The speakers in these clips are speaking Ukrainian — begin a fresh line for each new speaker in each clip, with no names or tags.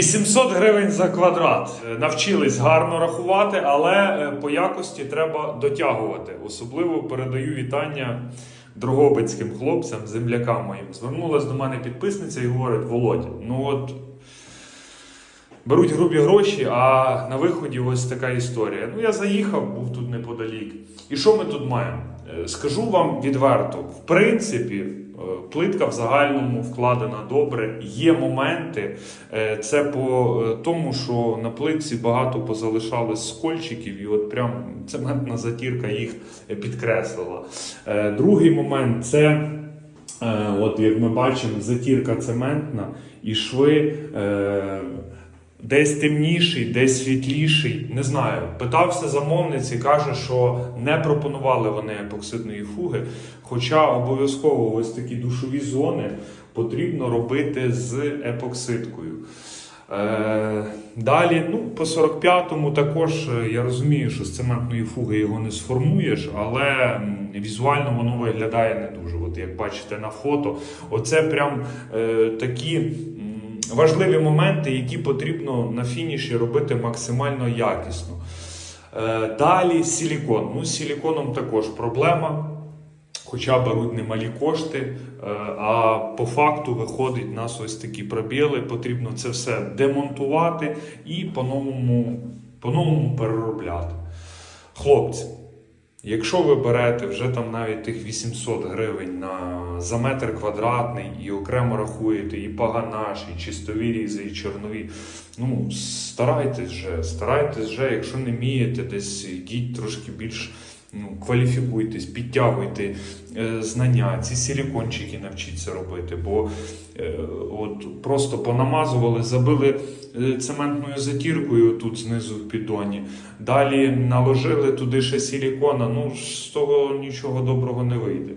800 гривень за квадрат. Навчились гарно рахувати, але е, по якості треба дотягувати. Особливо передаю вітання дрогобицьким хлопцям, землякам моїм. Звернулась до мене підписниця і говорить: Володя, ну от. Беруть грубі гроші, а на виході ось така історія. Ну, я заїхав, був тут неподалік. І що ми тут маємо? Е, Скажу вам відверто: в принципі, плитка в загальному вкладена добре. Є моменти. е, Це по е, тому, що на плитці багато позалишалось скольчиків, і от прям цементна затірка їх е, підкреслила. Е, Другий момент це. Е, От як ми бачимо, затірка цементна і шви е, десь темніший, десь світліший. Не знаю. Питався замовниці, каже, що не пропонували вони епоксидної фуги. Хоча обов'язково ось такі душові зони потрібно робити з епоксидкою. Е, далі, ну, по 45-му також е, я розумію, що з цементної фуги його не сформуєш, але візуально воно виглядає не дуже. От як бачите на фото, оце прям е, такі важливі моменти, які потрібно на фініші робити максимально якісно. Е, далі силікон. Ну, з силіконом також проблема. Хоча беруть немалі кошти, е, а по факту виходить нас ось такі пробіли. Потрібно це все демонтувати і по-новому, по-новому переробляти. Хлопці, якщо ви берете вже там навіть тих 800 гривень на, за метр квадратний і окремо рахуєте і паганаш, і чистові різи, і чорнові, ну старайтесь вже, старайтесь вже, якщо не вмієте, десь йдіть трошки більш ну, кваліфікуйтесь, підтягуйте е, знання, ці силікончики навчіться робити, бо е, от просто понамазували, забили е, цементною затіркою тут знизу в піддоні. Далі наложили туди ще силікона. Ну з того нічого доброго не вийде.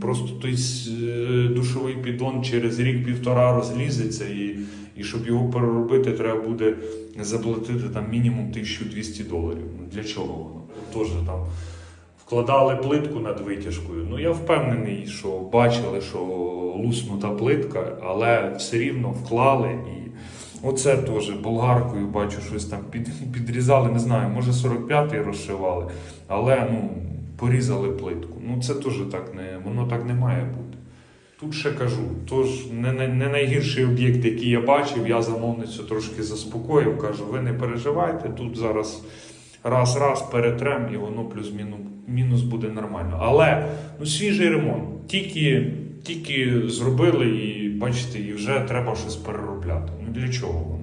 Просто той е, душовий піддон через рік-півтора розлізеться, і, і щоб його переробити, треба буде заплатити там мінімум 1200 доларів. Ну для чого воно? Теж там вкладали плитку над витяжкою. Ну я впевнений, що бачили, що луснута плитка, але все рівно вклали і. Оце теж болгаркою бачу, щось там під, підрізали, не знаю, може 45-й розшивали, але ну, порізали плитку. Ну це теж так не, воно так не має бути. Тут ще кажу, тож не, не, найгірший об'єкт, який я бачив, я замовницю трошки заспокоїв, кажу, ви не переживайте, тут зараз раз-раз перетрем і воно плюс-мінус буде нормально. Але ну, свіжий ремонт. Тільки, тільки зробили і бачите, і вже треба щось переробляти. Ну для чого воно?